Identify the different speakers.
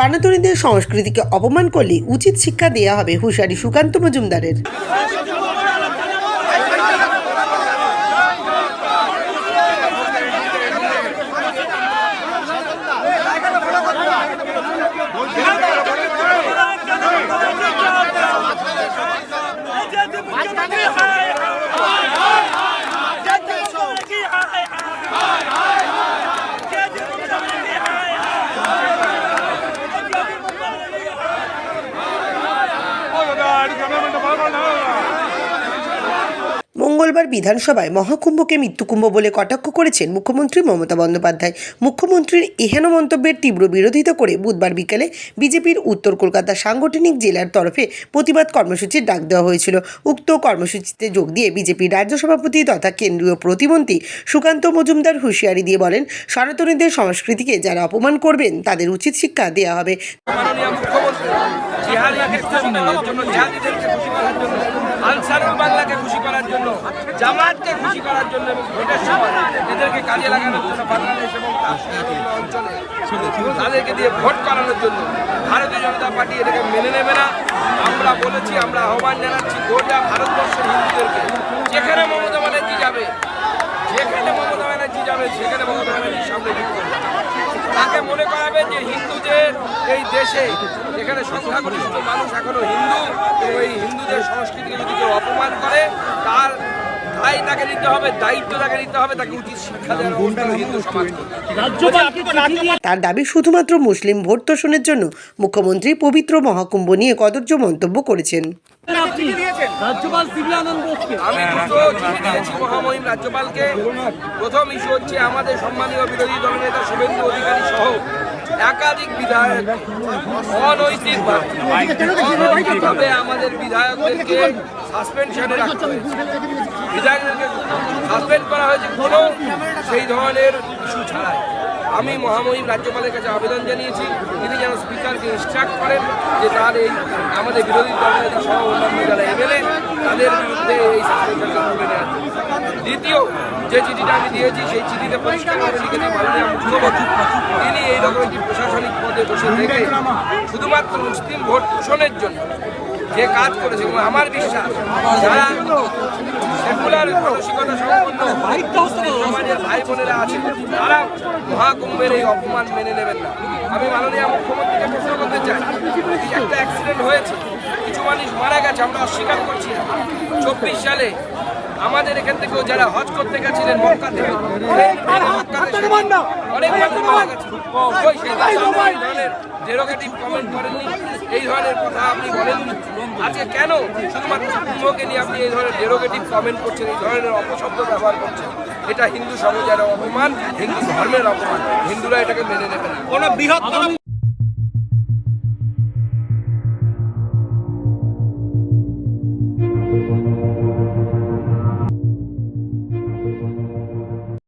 Speaker 1: সনাতনীদের সংস্কৃতিকে অপমান করলে উচিত শিক্ষা দেওয়া হবে হুশারি সুকান্ত মজুমদারের। মঙ্গলবার বিধানসভায় মহাকুম্ভকে মৃত্যুকুম্ভ বলে কটাক্ষ করেছেন মুখ্যমন্ত্রী মমতা বন্দ্যোপাধ্যায়। মুখ্যমন্ত্রীর এহেন মন্তব্যের তীব্র বিরোধিতা করে বুধবার বিকেলে বিজেপির উত্তর কলকাতা সাংগঠনিক জেলার তরফে প্রতিবাদ কর্মসূচির ডাক দেওয়া হয়েছিল। উক্ত কর্মসূচিতে যোগ দিয়ে বিজেপির রাজ্য সভাপতি তথা কেন্দ্রীয় প্রতিমন্ত্রী সুকান্ত মজুমদার হুঁশিয়ারি দিয়ে বলেন, সনাতনীদের সংস্কৃতিকে যারা অপমান করবেন, তাদের উচিত শিক্ষা দেওয়া হবে।
Speaker 2: আনসারুল বাংলাকে খুশি করার জন্য জামাতকে খুশি করার জন্য ভোটের সময় এদেরকে কাজে লাগানোর জন্য বাংলাদেশ এবং অঞ্চলে তাদেরকে দিয়ে ভোট করানোর জন্য ভারতীয় জনতা পার্টি এটাকে মেনে নেবে না। আমরা বলেছি, আমরা আহ্বান জানাচ্ছি গোটা ভারতবর্ষের হিন্দুদেরকে, যেখানে মমতা ব্যানার্জি যাবে, যেখানে মমতা ব্যানার্জি যাবে, সেখানে মমতা ব্যানার্জির সামনে তাকে মনে করাবেন যে হিন্দুদের এই দেশে যেখানে সংখ্যাগরিষ্ঠ মানুষ এখনও হিন্দু এবং এই হিন্দুদের সংস্কৃতিকে যদি কেউ অপমান করে, তার দায় তাকে নিতে হবে দায়িত্ব তাকে নিতে হবে তাকে উচিত শিক্ষা দেওয়ার ব্যবস্থা হিন্দু সমাজ করবে।
Speaker 1: তার দাবি শুধুমাত্র মুসলিম ভোট তোষণের জন্য মুখ্যমন্ত্রী পবিত্র মহাকুম্ভ নিয়ে কদর্য মন্তব্য করেছেন
Speaker 3: আপনি রাজ্যপাল সিবি
Speaker 2: আমি দুটো চিঠি দিয়েছি মহামহিম রাজ্যপালকে প্রথম ইস্যু হচ্ছে আমাদের সম্মানীয় বিরোধী দলনেতা শুভেন্দু অধিকারী সহ একাধিক বিধায়ক অনৈতিকভাবে আমাদের বিধায়কদেরকে সাসপেনশনে রাখতে হয়েছে বিধায়কদেরকে সাসপেন্ড করা হয়েছে কোনো, সেই ধরনের ইস্যু ছাড়াই। আমি মহামহিম রাজ্যপালের কাছে আবেদন জানিয়েছি, তিনি যেন স্পিকারকে ইনস্ট্রাক্ট করেন যে তার এই আমাদের বিরোধী দলনেতা সহ অন্যান্য যারা এমএলএ, তাদের বিরুদ্ধে এই নেওয়ার দ্বিতীয় যে চিঠিটা আমি দিয়েছি, সেই চিঠিতে পরিষ্কারভাবে লিখেছে মাননীয় মুখ্যমন্ত্রী তিনি এইরকম একটি প্রশাসনিক পদে বসে থেকে শুধুমাত্র মুসলিম ভোট পোষণের জন্য যে কাজ করেছে আমার বিশ্বাস, যারা বোনেরা আছে তারা মহাকুম্ভের এই অপমান মেনে নেবেন আমি মাননীয় মুখ্যমন্ত্রীকে প্রশ্ন করতে চাই একটা অ্যাক্সিডেন্ট হয়েছে, কিছু মানুষ মারা গেছে, আমরা অস্বীকার করছি চব্বিশ সালে আমাদের এখান থেকেও যারা হজ করতে গেছিলেন মক্কা থেকে অনেক ডেরোগেটিভ কমেন্ট করেননি এই ধরনের কথা আপনি বলেননি। আজকে কেন শুধুমাত্র কুম্ভকে নিয়ে আপনি এই ধরনের ডেরোগেটিভ কমেন্ট করছেন এই ধরনের অপশব্দ ব্যবহার করছেন? এটা হিন্দু সমাজের অপমান হিন্দু ধর্মের অপমান। হিন্দুরা এটাকে মেনে নেবে না।
Speaker 3: কোন বৃহত্তর